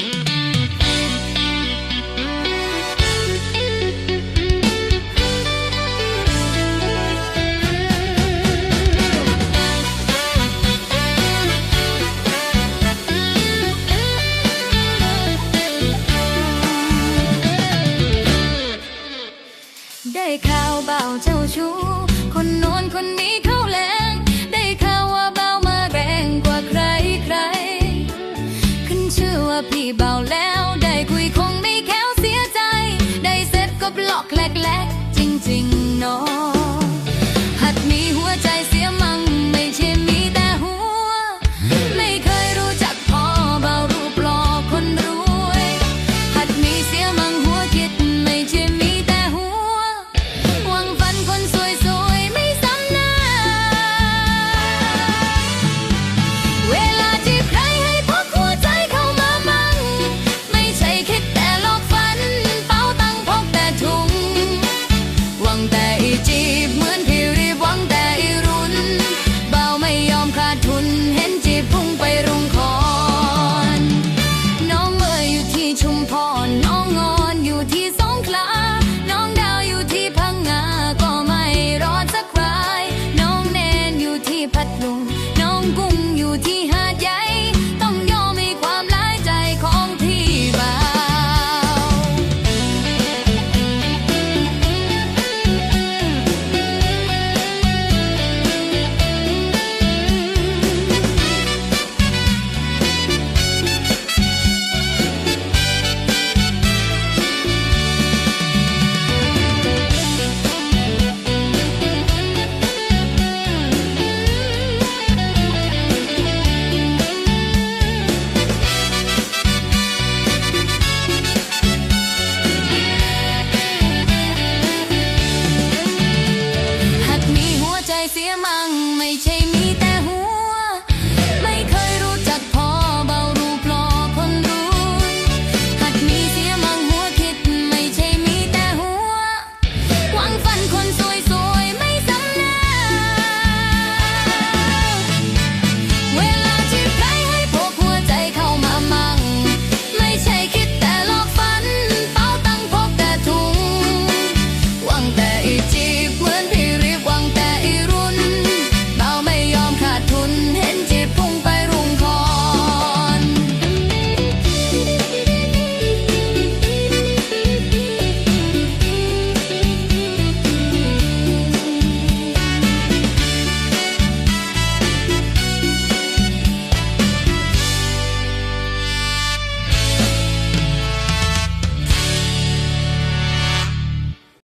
ได้ข่าวเบาเจ้าชู้ พี่เบาแล้วได้คุยคงไม่แค้วเสียใจ ได้เซ็ตก็บล็อกแหลกๆ จริงๆเนาะหัดมีหัวใจเสียมั่งไม่ใช่ เสียมั่งไม่ใช่